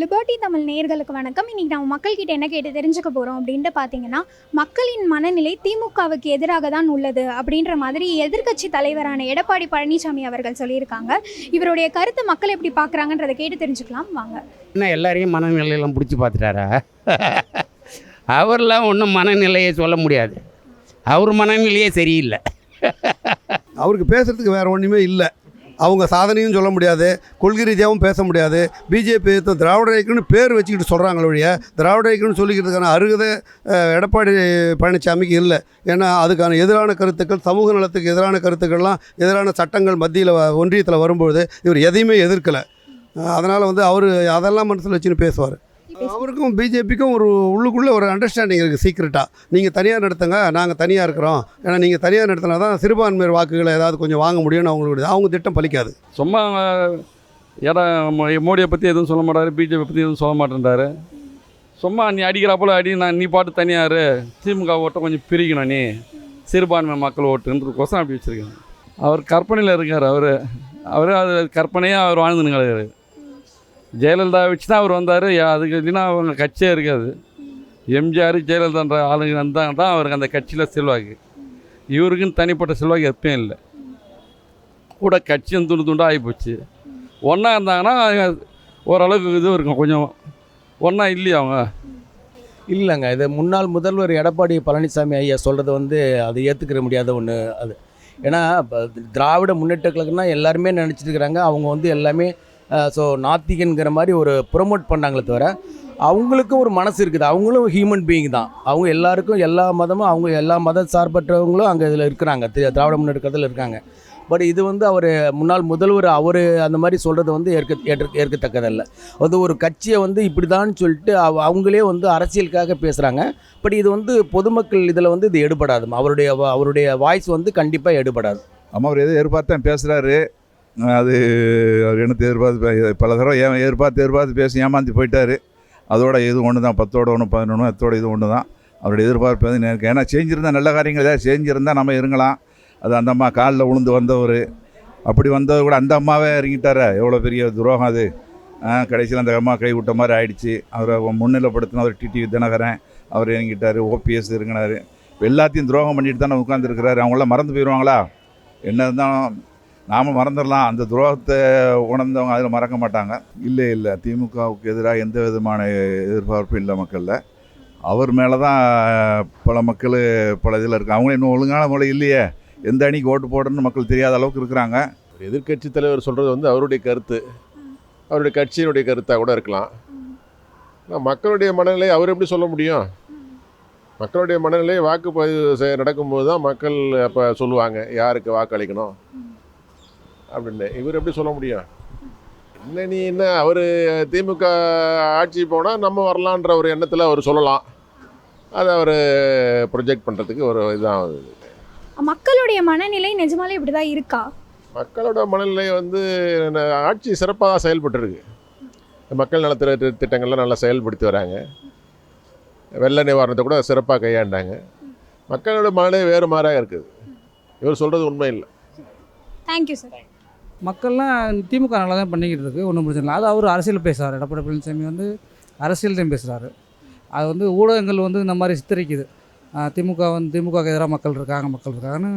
Liberty Tamil நேயர்களுக்கு வணக்கம். இன்னைக்கு நம்ம மக்கள்கிட்ட என்ன கேட்டு தெரிஞ்சுக்க போகிறோம் அப்படின்ட்டு பார்த்தீங்கன்னா மக்களின் மனநிலை திமுகவுக்கு எதிராக தான் உள்ளது அப்படின்ற மாதிரி எதிர்க்கட்சி தலைவரான எடப்பாடி பழனிசாமி அவர்கள் சொல்லியிருக்காங்க. இவருடைய கருத்தை மக்கள் எப்படி பார்க்குறாங்கன்றதை கேட்டு தெரிஞ்சுக்கலாம். வாங்க. என்ன எல்லாரையும் மனநிலையெல்லாம் பிடிச்சி பார்த்துட்டாரா அவர்லாம் ஒன்றும் மனநிலையை சொல்ல முடியாது. அவர் மனநிலையே சரியில்லை. அவருக்கு பேசுகிறதுக்கு வேறு ஒன்றுமே இல்லை. அவங்க சாதனையும் சொல்ல முடியாது கொள்கை ரீதியாகவும் பேச முடியாது. பிஜேபி திராவிட இயக்கம்னு பேர் வச்சுக்கிட்டு சொல்கிறாங்களே ஒழிய திராவிட இயக்கம்னு சொல்லிக்கிறதுக்கான அருகதை எடப்பாடி பழனிசாமிக்கு இல்லை. ஏன்னா அதுக்கான எதிரான கருத்துக்கள் சமூக நலத்துக்கு எதிரான கருத்துக்கள்லாம் எதிரான சட்டங்கள் மத்தியில் ஒன்றியத்தில் வரும்பொழுது இவர் எதையுமே எதிர்க்கலை. அதனால் வந்து அவர் அதெல்லாம் மனசில் வச்சுன்னு பேசுவார். அவருக்கும் பிஜேபிக்கும் ஒரு உள்ளுக்குள்ளே ஒரு அண்டர்ஸ்டாண்டிங் இருக்குது சீக்ரெட்டாக நீங்கள் தனியாக நடத்துங்க நாங்கள் தனியாக இருக்கிறோம். ஏன்னா நீங்கள் தனியாக நடத்தினா தான் சிறுபான்மையர் வாக்குகளை ஏதாவது கொஞ்சம் வாங்க முடியும்னு அவங்களுக்கு அவங்க திட்டம் பலிக்காது. சும்மா இடம் மோடியை பற்றி எதுவும் சொல்ல மாட்டாரு பிஜேபி பற்றி எதுவும் சொல்ல மாட்டேன்றாரு. சும்மா நீ அடிக்கிறாப்புல அடி நான் நீ பாட்டு தனியாரு. திமுக ஓட்டை கொஞ்சம் பிரிக்கணும் நீ. சிறுபான்மை மக்கள் ஓட்டுன்றதுக்கோசம் அப்படி வச்சுருக்காங்க அவர் கற்பனையில் இருக்கார் அவர். அவர் அது கற்பனையாக அவர் வாழ்ந்துன்னு கிடையாது ஜெயலலிதா வச்சு தான் அவர் வந்தார். அதுக்கு இல்லைன்னா அவங்க கட்சியே இருக்காது. எம்ஜிஆர் ஜெயலலிதான்ற ஆளுங்க வந்தாங்க தான் அவருக்கு அந்த கட்சியில் செல்வாக்கு. இவருக்குன்னு தனிப்பட்ட செல்வாக்கு எப்பயும் இல்லை. கூட கட்சியும் துண்டு துண்டாக ஆகிப்போச்சு ஒன்றா இருந்தாங்கன்னா ஓரளவுக்கு இது இருக்கும். கொஞ்சம் ஒன்றா இல்லையா அவங்க? இல்லைங்க. இது முன்னாள் முதல்வர் எடப்பாடி பழனிசாமி ஐயா சொல்கிறது வந்து அது ஏற்றுக்கிற முடியாத ஒன்று அது. ஏன்னா இப்போ திராவிட முன்னேற்ற கழகம்னா எல்லாருமே நினச்சிட்டு இருக்கிறாங்க. அவங்க வந்து எல்லாமே ஸோ நாத்திகன்கிற மாதிரி ஒரு ப்ரொமோட் பண்ணாங்களே தவிர அவங்களுக்கும் ஒரு மனசு இருக்குது. அவங்களும் ஹியூமன் பீயிங் தான். அவங்க எல்லாருக்கும் எல்லா மதமும் அவங்க எல்லா மத சார்பற்றவங்களும் அங்கே இதில் இருக்கிறாங்க. தி- திராவிட முன்னேற்ற இருக்காங்க. பட் இது வந்து அவர் முன்னாள் முதல்வர் அவர் அந்த மாதிரி சொல்கிறது வந்து ஏற்க ஏற்க ஏற்கத்தக்கதல்ல. அது ஒரு கட்சியை வந்து இப்படி தான் சொல்லிட்டு அவ அவங்களே வந்து அரசியலுக்காக பேசுகிறாங்க பட் இது வந்து பொதுமக்கள் இதில் வந்து இது எடுபடாது. அவருடைய அவருடைய வாய்ஸ் வந்து கண்டிப்பாக எடுபடாது. அம்மா அவர் எதை எதிர்பார்த்து பேசுகிறாரு அது அவர் என்னத்தை எதிர்பார்த்து பல தடவை ஏன் எதிர்பார்த்து எதிர்பார்த்து பேசி ஏமாந்து போயிட்டார். அதோட இது ஒன்று தான் பத்தோட ஒன்று பதினொன்று அத்தோட இது ஒன்று தான் அவருடைய எதிர்பார்ப்பு வந்து எனக்கு ஏன்னா செஞ்சுருந்தா நல்ல காரியங்கள் ஏதாவது செஞ்சுருந்தா நம்ம இருங்கலாம். அது அந்த அம்மா காலில் விழுந்து வந்தவர். அப்படி வந்தவர் கூட அந்த அம்மாவே இறங்கிட்டாரா? எவ்வளோ பெரிய துரோகம் அது. கடைசியில் அந்த அம்மா கை விட்ட மாதிரி ஆயிடுச்சு. அவரை முன்னிலைப்படுத்தினவர் டிடிவி தினகரன் அவர் இறங்கிட்டார் ஓபிஎஸ் இறங்கினார். எல்லாத்தையும் துரோகம் பண்ணிட்டு தானே உட்காந்துருக்கிறாரு அவங்களாம் மறந்து போயிடுவாங்களா என்ன இருந்தாலும் நாம் மறந்துடலாம். அந்த துரோகத்தை உணர்ந்தவங்க அதில் மறக்க மாட்டாங்க. இல்லை இல்லை. திமுகவுக்கு எதிராக எந்த விதமான எதிர்பார்ப்பும் இல்லை மக்களில். அவர் மேலே தான் பல மக்கள் பல இதில் இருக்காங்க. அவங்க இன்னும் ஒழுங்கான முறை இல்லையே. எந்த அணிக்கு ஓட்டு போடணும்னு மக்கள் தெரியாத அளவுக்கு இருக்கிறாங்க. எதிர்கட்சி எதிர்க்கட்சி தலைவர் சொல்கிறது வந்து அவருடைய கருத்து. அவருடைய கட்சியினுடைய கருத்தாக கூட இருக்கலாம். மக்களுடைய மனநிலை அவர் எப்படி சொல்ல முடியும்? மக்களுடைய மனநிலை வாக்குப்பதிவு நடக்கும்போது தான் மக்கள் அப்போ சொல்லுவாங்க யாருக்கு வாக்களிக்கணும்? அப்படின்னு இவர் எப்படி சொல்ல முடியும்? என்ன நீ என்ன அவர் திமுக ஆட்சி போனால் நம்ம வரலான்ற ஒரு எண்ணத்தில் அவர் சொல்லலாம். அதை அவர் ப்ரொஜெக்ட் பண்ணுறதுக்கு ஒரு இதான். மக்களுடைய மனநிலை நிஜமாலே இப்படி தான் இருக்கா? மக்களோட மனநிலை வந்து ஆட்சி சிறப்பாக தான் செயல்பட்டுருக்கு. மக்கள் நலத்திட்ட தி- திட்டங்கள்லாம் நல்லா செயல்படுத்தி வராங்க. வெள்ள நிவாரணத்தை கூட சிறப்பாக கையாண்டாங்க. மக்களோட மனநிலை வேறு மாதிரியாக இருக்குது. இவர் சொல்கிறது உண்மை இல்லை. தேங்க்யூ சார் மக்கள்லாம் திமுக நல்லா தான் பண்ணிக்கிட்டு இருக்கு. ஒன்றும் பிரச்சனை இல்லை. அது அவர் அரசியல் பேசுகிறார் எடப்பாடி பழனிசாமி வந்து அரசியல் தான் பேசுகிறாரு அது வந்து ஊடகங்கள் வந்து இந்த மாதிரி சித்தரிக்குது. திமுக வந்து திமுகவுக்கு எதிராக மக்கள் இருக்காங்க மக்கள் இருக்காங்கன்னு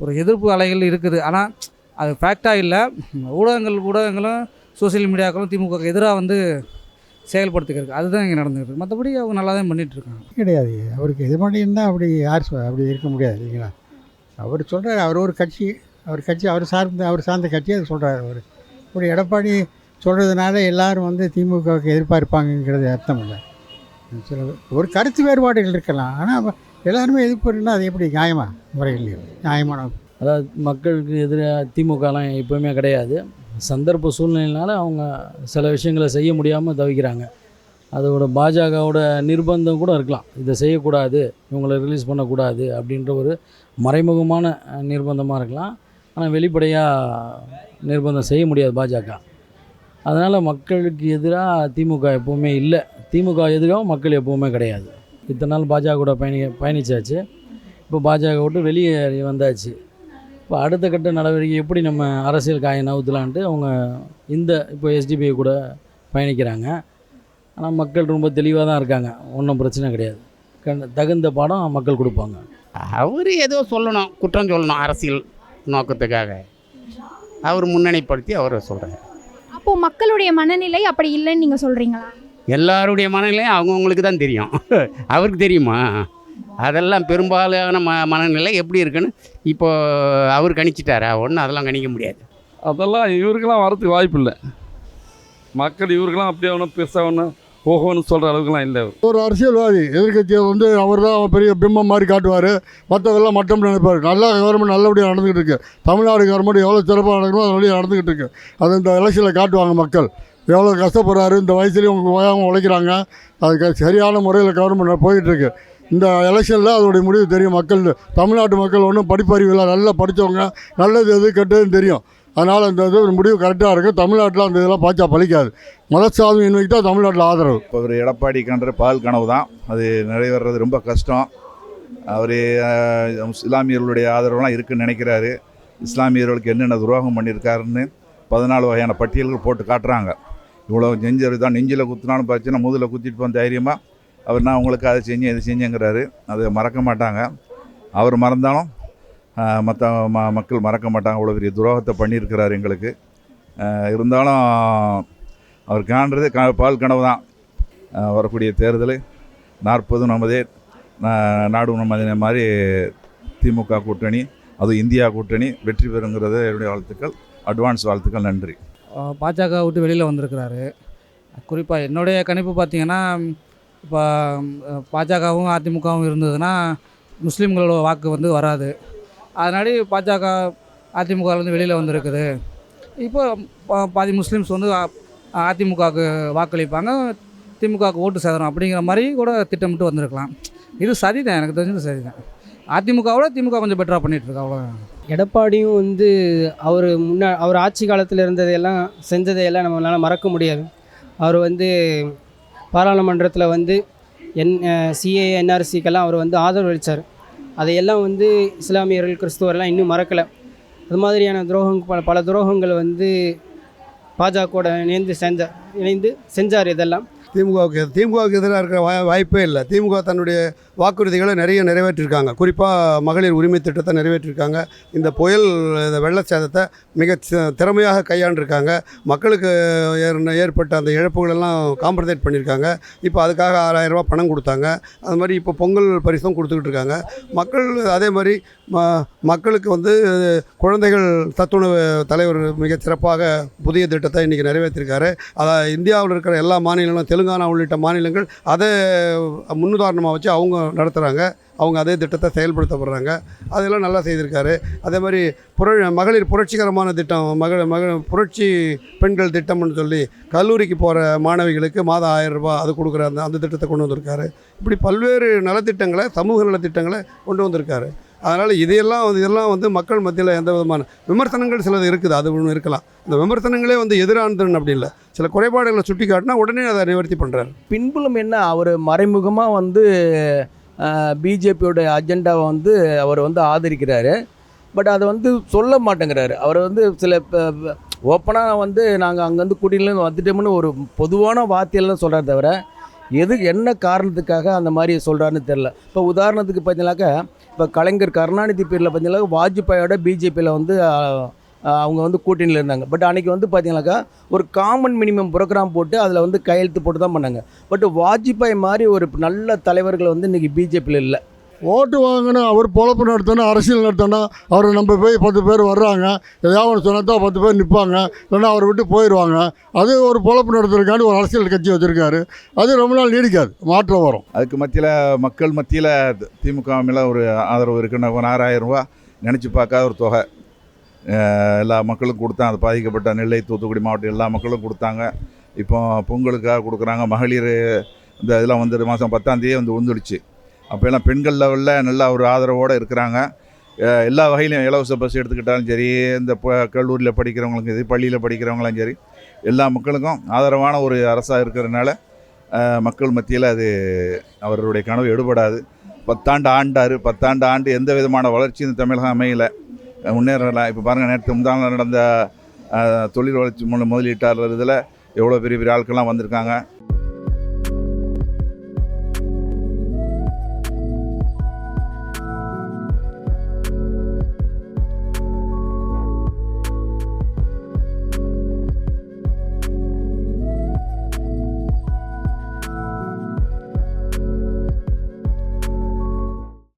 ஒரு எதிர்ப்பு அலைகள் இருக்குது. ஆனால் அது ஃபேக்டாக இல்லை. ஊடகங்கள் ஊடகங்களும் சோஷியல் மீடியாக்களும் திமுகவுக்கு எதிராக வந்து செயல்படுத்திக்கிறது அதுதான் இங்கே நடந்துகிட்டு மற்றபடி அவங்க நல்லா தான் பண்ணிகிட்டு இருக்காங்க. கிடையாது. அவருக்கு இது பண்ணியிருந்தால் அப்படி யார் சொ- அப்படி இருக்க முடியாது இல்லைங்களா? அவர் சொல்கிறார் அவர் ஒரு கட்சி அவர் கட்சி அவர் சார்ந்த அவர் சார்ந்த கட்சி அது சொல்கிறார் அவர். இப்படி எடப்பாடி சொல்கிறதுனால எல்லாரும் வந்து திமுகவுக்கு எதிர்பார்ப்பாங்கங்கிறது அர்த்தம் இல்லை. சில ஒரு கருத்து வேறுபாடுகள் இருக்கலாம். ஆனால் எல்லாருமே எதிர்ப்புன்னா அது எப்படி நியாயமா? முறையில் நியாயமான அதாவது மக்களுக்கு எதிராக திமுகலாம் எப்போவுமே கிடையாது. சந்தர்ப்ப சூழ்நிலையினால் அவங்க சில விஷயங்களை செய்ய முடியாமல் தவிக்கிறாங்க. அதோட பாஜகவோட நிர்பந்தம் கூட இருக்கலாம். இதை செய்யக்கூடாது இவங்களை ரிலீஸ் பண்ணக்கூடாது அப்படின்ற ஒரு மறைமுகமான நிர்பந்தமாக இருக்கலாம். ஆனால் வெளிப்படையாக நிர்பந்தம் செய்ய முடியாது பாஜக. அதனால் மக்களுக்கு எதிராக திமுக எப்போவுமே இல்லை. திமுக எதிராக மக்கள் எப்போவுமே கிடையாது. இத்தனை நாள் பாஜக கூட பயணி பயணிச்சாச்சு. இப்போ பாஜக விட்டு வெளியே வந்தாச்சு. இப்போ அடுத்த கட்ட நடவடிக்கை எப்படி நம்ம அரசியல் காயை நவுத்தலான்ட்டு அவங்க இந்த இப்போ எஸ்டிபிஐ கூட பயணிக்கிறாங்க. ஆனால் மக்கள் ரொம்ப தெளிவாக தான் இருக்காங்க. ஒன்றும் பிரச்சனை கிடையாது. கண் தகுந்த பாடம் மக்கள் கொடுப்பாங்க. அவர் ஏதோ சொல்லணும் குற்றம் சொல்லணும் அரசியல். நோக்கத்துக்காக. அவர் முன்னணிப்படுத்தி அவர் சொல்கிறார் அப்போது மக்களுடைய மனநிலை அப்படி இல்லைன்னு நீங்கள் சொல்கிறீங்களா எல்லாருடைய மனநிலையும் அவங்கவுங்களுக்கு தான் தெரியும். அவருக்கு தெரியுமா? அதெல்லாம் பெரும்பாலான ம மனநிலை எப்படி இருக்குன்னு இப்போ அவர் கணிச்சிட்டாரா? ஒன்றும் அதெல்லாம் கணிக்க முடியாது. அதெல்லாம் இவருக்கெல்லாம் வரதுக்கு வாய்ப்பு இல்லை. மக்கள் இவருக்கெல்லாம் அப்படியே ஒன்றும் பெருசாக ஒன்றும் ஓஹோன்னு சொல்கிற அளவுக்குலாம் இல்லை. ஒரு அரசியல்வாதி எதிர்க்கட்சியை வந்து அவர் தான் பெரிய பிம்பம் மாதிரி காட்டுவார். மற்றவெல்லாம் மட்டம் நினைப்பார். நல்லா கவர்மெண்ட் நல்லபடியாக நடந்துக்கிட்டு இருக்கு. தமிழ்நாடு கவர்மெண்ட் எவ்வளோ சிறப்பாக நடக்கணும் அது வழியாக நடந்துக்கிட்டு இருக்கு. அது இந்த எலெக்ஷனில் காட்டுவாங்க மக்கள். எவ்வளோ கஷ்டப்படுறாரு இந்த வயசுலேயும் உங்களுக்கு ஓயாமல் உழைக்கிறாங்க. அதுக்கு சரியான முறையில் கவர்மெண்ட் போயிட்டுருக்கு இந்த எலெக்ஷனில் அதோடைய முடிவு தெரியும். மக்கள் தமிழ்நாட்டு மக்கள் ஒன்றும் படிப்பறிவு இல்லை. நல்லா படித்தவங்க நல்லது எது கெட்டதுன்னு தெரியும். அதனால் இந்த இது முடிவு கரெக்டாக இருக்குது தமிழ்நாட்டில் அந்த இதெல்லாம் பார்த்தா பழிக்காது. மதசாமி இன்னைக்கு தான் தமிழ்நாட்டில் ஆதரவு. இப்போ ஒரு எடப்பாடி கன்ற பால் கனவு தான். அது நிறைவேறது ரொம்ப கஷ்டம். அவர் இஸ்லாமியர்களுடைய ஆதரவுலாம் இருக்குன்னு நினைக்கிறாரு. இஸ்லாமியர்களுக்கு என்னென்ன துரோகம் பண்ணியிருக்காருன்னு பதினாலு வகையான பட்டியல்கள் போட்டு காட்டுறாங்க. இவ்வளோ நெஞ்சர் தான். நெஞ்சில் குத்துனாலும் பிரச்சனை முதுகில் குத்திட்டு போன தைரியமாக அவர் நான் உங்களுக்கு அதை செஞ்சேன் இதை செஞ்சேங்கிறாரு. அதை மறக்க மாட்டாங்க. அவர் மறந்தாலும் மற்ற ம மக்கள் மறக்க மாட்டாங்க. அவ்வளோ பெரிய துரோகத்தை பண்ணியிருக்கிறார் எங்களுக்கு. இருந்தாலும் அவர் காண்றது க பால் கனவு தான். வரக்கூடிய தேர்தல் நாற்பது நமதே நாடும் நமதே மாதிரி திமுக கூட்டணி அதுவும் இந்தியா கூட்டணி வெற்றி பெறுங்கிறது என்னுடைய வாழ்த்துக்கள். அட்வான்ஸ் வாழ்த்துக்கள் நன்றி. பாஜக விட்டு வெளியில் வந்திருக்கிறாரு. குறிப்பாக என்னுடைய கணிப்பு பார்த்தீங்கன்னா இப்போ பாஜகவும் அதிமுகவும் இருந்ததுன்னா முஸ்லீம்களோட வாக்கு வந்து வராது. அதனாடி பாஜக அதிமுகலேருந்து வெளியில் வந்திருக்குது. இப்போ பாதி முஸ்லீம்ஸ் வந்து அதிமுகவுக்கு வாக்களிப்பாங்க. திமுகவுக்கு ஓட்டு சேதனம் அப்படிங்கிற மாதிரி கூட திட்டமிட்டு வந்திருக்கலாம். இது சரி தான் எனக்கு தெரிஞ்சது சரி தான் அதிமுகவோட திமுக கொஞ்சம் பெட்டராக பண்ணிகிட்ருக்கு அவ்வளோதான் எடப்பாடியும் வந்து அவர் முன்னா அவர் ஆட்சி காலத்தில் இருந்ததையெல்லாம் செஞ்சதையெல்லாம் நம்மளால் மறக்க முடியாது. அவர் வந்து பாராளுமன்றத்தில் வந்து என் சிஏ என்ஆர்சிக்கெல்லாம் அவர் வந்து ஆதரவு அளித்தார் அதையெல்லாம் வந்து இஸ்லாமியர்கள் கிறிஸ்துவரெல்லாம் இன்னும் மறக்கலை. அது மாதிரியான துரோகம் பல பல துரோகங்கள் வந்து பாஜகவோட இணைந்து செஞ்ச இணைந்து செஞ்சார் இதெல்லாம். திமுகவுக்கு திமுகவுக்கு எதிராக இருக்கிற வாய் வாய்ப்பே இல்லை. திமுக தன்னுடைய வாக்குறுதிகளை நிறைய நிறைவேற்றிருக்காங்க. குறிப்பாக மகளிர் உரிமை திட்டத்தை நிறைவேற்றிருக்காங்க. இந்த புயல் இந்த வெள்ள சேதத்தை மிக திறமையாக கையாண்டிருக்காங்க. மக்களுக்கு ஏற்பட்ட அந்த இழப்புகளெல்லாம் காம்பன்சேட் பண்ணியிருக்காங்க. இப்போ அதுக்காக ஆறாயிரம் பணம் கொடுத்தாங்க. அது மாதிரி இப்போ பொங்கல் பரிசும் கொடுத்துக்கிட்டு இருக்காங்க. மக்கள் அதே மாதிரி ம மக்களுக்கு வந்து குழந்தைகள் சத்துணவு தலைவர் மிக சிறப்பாக புதிய திட்டத்தை இன்றைக்கி நிறைவேற்றிருக்காரு. அதை இந்தியாவில் இருக்கிற எல்லா மாநிலங்களும் தெலுங்கானா உள்ளிட்ட மாநிலங்கள் அதை முன்னுதாரணமாக வச்சு அவங்க நடத்துகிறாங்க அவங்க அதே திட்டத்தை செயல்படுத்தப்படுறாங்க. அதெல்லாம் நல்லா செய்திருக்காரு. அதே மாதிரி புர மகளிர் புரட்சிகரமான திட்டம் மகள் மகள் புரட்சி பெண்கள் திட்டம்னு சொல்லி கல்லூரிக்கு போகிற மாணவிகளுக்கு மாதம் ஆயிரம் ரூபாய் அது கொடுக்குற அந்த அந்த திட்டத்தை கொண்டு வந்திருக்காரு. இப்படி பல்வேறு நலத்திட்டங்களை சமூக நலத்திட்டங்களை கொண்டு வந்திருக்காரு. அதனால் இதையெல்லாம் வந்து இதெல்லாம் வந்து மக்கள் மத்தியில் எந்த விதமான விமர்சனங்கள் சிலது இருக்குது அது ஒன்று இருக்கலாம். இந்த விமர்சனங்களே வந்து எதிரானதுன்னு அப்படி இல்லை. சில குறைபாடுகளை சுட்டி காட்டினா உடனே அதை நிவர்த்தி பண்ணுறாரு பின்புலம் என்ன? அவர் மறைமுகமாக வந்து பிஜேபியோட அஜெண்டாவை வந்து அவர் வந்து ஆதரிக்கிறாரு. பட் அதை வந்து சொல்ல மாட்டேங்கிறாரு. அவர் வந்து சில ஓப்பனாக வந்து நாங்கள் அங்கேருந்து குடியிலேருந்து வந்துட்டோம்னு ஒரு பொதுவான வார்த்தையெல்லாம் சொல்கிறார் தவிர எது என்ன காரணத்துக்காக அந்த மாதிரி சொல்கிறாருன்னு தெரில இப்போ உதாரணத்துக்கு பார்த்தீங்கன்னாக்கா இப்போ கலைஞர் கருணாநிதி பேரில் பார்த்தீங்கன்னா வாஜ்பாயோட பிஜேபியில் வந்து அவங்க வந்து கூட்டணியில் இருந்தாங்க. பட் அன்றைக்கி வந்து பார்த்தீங்கன்னாக்கா ஒரு காமன் மினிமம் ப்ரோக்ராம் போட்டு அதில் வந்து கையெழுத்து போட்டு தான் பண்ணாங்க. பட் வாஜ்பாய் மாதிரி ஒரு நல்ல தலைவர்கள் வந்து இன்றைக்கி பிஜேபியில் இல்லை. ஓட்டு வாங்கினா அவர் பொழப்பு நடத்தினா அரசியல் நடத்தினா அவர் நம்ம போய் பத்து பேர் வர்றாங்க. எதாவது ஒன்று தான் பத்து பேர் நிற்பாங்க இல்லைன்னா அவரை விட்டு போயிடுவாங்க அது ஒரு பொழப்பு நடத்துறதுக்காண்டி ஒரு அரசியல் கட்சி வச்சுருக்காரு. அது ரொம்ப நாள் நீடிக்காது. மாற்றம் வரும். அதுக்கு மத்தியில் மக்கள் மத்தியில் திமுக மேலே ஒரு ஆதரவு இருக்குன்னு ஒரு ஆறாயிரம் ரூபா நினச்சி பார்க்காத ஒரு தொகை. எல்லா மக்களும் கொடுத்தாங்க அது பாதிக்கப்பட்ட நெல்லை தூத்துக்குடி மாவட்டம் எல்லா மக்களும் கொடுத்தாங்க. இப்போ பொங்கலுக்காக கொடுக்குறாங்க. மகளிர் இந்த இதெல்லாம் வந்து மாதம் பத்தாந்தேதி வந்து வந்துடுச்சு அப்போ எல்லாம் பெண்கள் லெவலில் நல்லா ஒரு ஆதரவோடு இருக்கிறாங்க. எல்லா வகையிலையும் இலவச பஸ் எடுத்துக்கிட்டாலும் சரி இந்த ப- கல்லூரியில் படிக்கிறவங்களுக்கும் சரி பள்ளியில் படிக்கிறவங்களும் சரி எல்லா மக்களுக்கும் ஆதரவான ஒரு அரசாக இருக்கிறதுனால மக்கள் மத்தியில் அது அவருடைய கனவு எடுபடாது. பத்தாண்டு ஆண்டார் பத்தாண்டு ஆண்டு எந்த விதமான வளர்ச்சியும் இந்த தமிழகம் அமையலை. முன்னேறலாம். இப்போ பாருங்கள் நேற்று முந்தாள் நடந்த தொழில் வளர்ச்சி மூலம் முதலீட்டாளர் இதில் எவ்வளோ பெரிய பெரிய ஆட்கள்லாம் வந்திருக்காங்க.